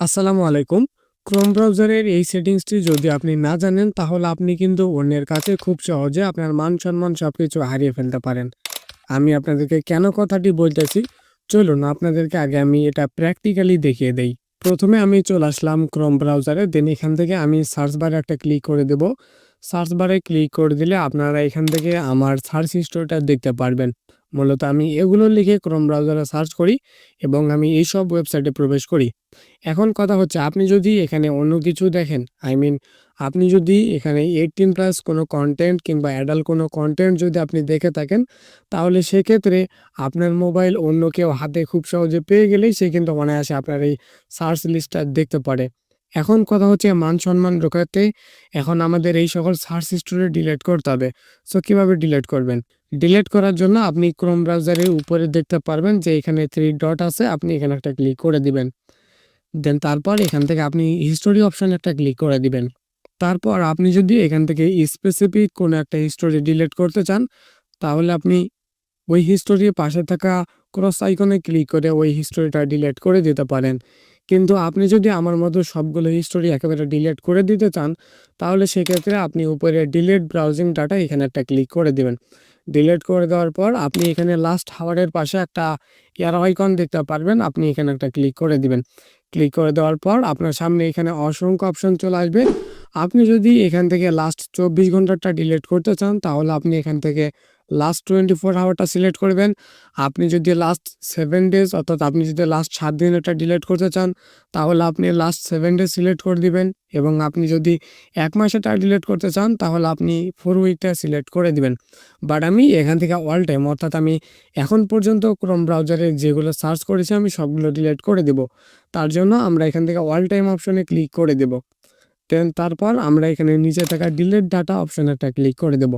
আসসালামু আলাইকুম। ক্রোম ব্রাউজারের এই সেটিংসটি যদি আপনি না জানেন, তাহলে আপনি কিন্তু অন্যের কাছে খুব সহজে আপনার মান সম্মান সব কিছু হারিয়ে ফেলতে পারেন। আমি আপনাদেরকে কেন কথাটি বলতেছি? চলুন আপনাদেরকে আগে আমি এটা প্র্যাকটিক্যালি দেখিয়ে দেই। প্রথমে আমি চলে আসলাম ক্রোম ব্রাউজারে দেন এখান থেকে আমি সার্চ বারে একটা ক্লিক করে দেব। সার্চ বারে ক্লিক করে দিলে আপনারা এখান থেকে আমার সার্চ হিস্টোরিটা দেখতে পারবেন। মূলত আমি এগুলো লিখে ক্রোম ব্রাউজারে সার্চ করি এবং আমি এই সব ওয়েবসাইটে প্রবেশ করি। এখন কথা হচ্ছে, আপনি যদি এখানে অন্য কিছু দেখেন আই মিন আপনি যদি এখানে এইটিন প্লাস কোনো কন্টেন্ট কিংবা অ্যাডাল্ট কোনো কন্টেন্ট যদি আপনি দেখে থাকেন, তাহলে সেক্ষেত্রে আপনার মোবাইল অন্য কেউ হাতে খুব সহজে পেয়ে গেলেই সে কিন্তু মনে অনায়াসে আপনার এই সার্চ লিস্টটা দেখতে পারে। এখন কথা হচ্ছে মান সম্মান রক্ষাতে এখন আমাদের এই সকল সার্চ হিস্টোরি ডিলিট করতে হবে। সো কীভাবে ডিলিট করবেন? ডিলিট করার জন্য আপনি ক্রোম ব্রাউজারের উপরে দেখতে পারবেন যে এখানে থ্রি ডট আছে, আপনি এখানে একটা ক্লিক করে দিবেন। দেন তারপর এখান থেকে আপনি হিস্টোরি অপশান একটা ক্লিক করে দিবেন। তারপর আপনি যদি এখান থেকে স্পেসিফিক কোনো একটা হিস্টোরি ডিলিট করতে চান, তাহলে আপনি ওই হিস্টোরির পাশে থাকা ক্রস আইকনে ক্লিক করে ওই হিস্টোরিটা ডিলিট করে দিতে পারেন। কিন্তু আপনি যদি আমার মতো সবগুলো হিস্টোরি একেবারে ডিলেট করে দিতে চান, তাহলে সেক্ষেত্রে আপনি উপরে ডিলেট ব্রাউজিং ডাটা এখানে একটা ক্লিক করে দিবেন। ডিলেট করে দেওয়ার পর আপনি এখানে লাস্ট হাওয়ারের পাশে একটা এয়ার আইকন দেখতে পারবেন, আপনি এখানে একটা ক্লিক করে দিবেন। ক্লিক করে দেওয়ার পর আপনার সামনে এখানে অসংখ্য অপশন চলে আসবে। আপনি যদি এখান থেকে লাস্ট চব্বিশ ঘন্টাটা ডিলেট করতে চান, তাহলে আপনি এখান থেকে লাস্ট টোয়েন্টি ফোর আওয়ারটা সিলেক্ট করবেন। আপনি যদি লাস্ট সেভেন ডেজ অর্থাৎ আপনি যদি লাস্ট সাত দিনেরটা ডিলিট করতে চান, তাহলে আপনি লাস্ট সেভেন ডেজ সিলেক্ট করে দিবেন এবং আপনি যদি এক মাসেটা ডিলিট করতে চান, তাহলে আপনি ফোর উইকটা সিলেক্ট করে দিবেন। বাট আমি এখান থেকে অল টাইম অর্থাৎ আমি এখন পর্যন্ত ক্রোম ব্রাউজারে যেগুলো সার্চ করেছি, আমি সবগুলো ডিলিট করে দেব। তার জন্য আমরা এখান থেকে অল টাইম অপশনে ক্লিক করে দেব। দেন তারপর আমরা এখানে নিচে থাকা ডিলেট ডাটা অপশন একটা ক্লিক করে দেব।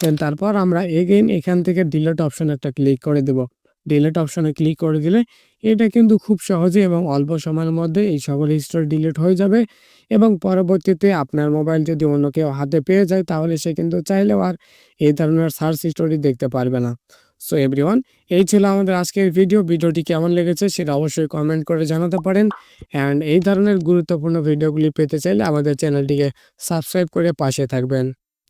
দেন তারপর আমরা এগেইন এখান থেকে ডিলেট অপশন একটা ক্লিক করে দেব। ডিলেট অপশনে ক্লিক করে দিলে এটা কিন্তু খুব সহজে এবং অল্প সময়ের মধ্যে এই সকল হিস্টোরি ডিলিট হয়ে যাবে এবং পরবর্তীতে আপনার মোবাইল যদি অন্য কেউ হাতে পেয়ে যায় তাহলে সে কিন্তু চাইলেও আর এই ধরনের সার্চ হিস্টোরি দেখতে পারবে না। সো এভরিওয়ান এই ছিল আমাদের আজকের ভিডিও ভিডিওটি কেমন লেগেছে সেটা অবশ্যই কমেন্ট করে জানাতে পারেন। অ্যান্ড এই ধরনের গুরুত্বপূর্ণ ভিডিওগুলি পেতে চাইলে আমাদের চ্যানেলটিকে সাবস্ক্রাইব করে পাশে থাকবেন।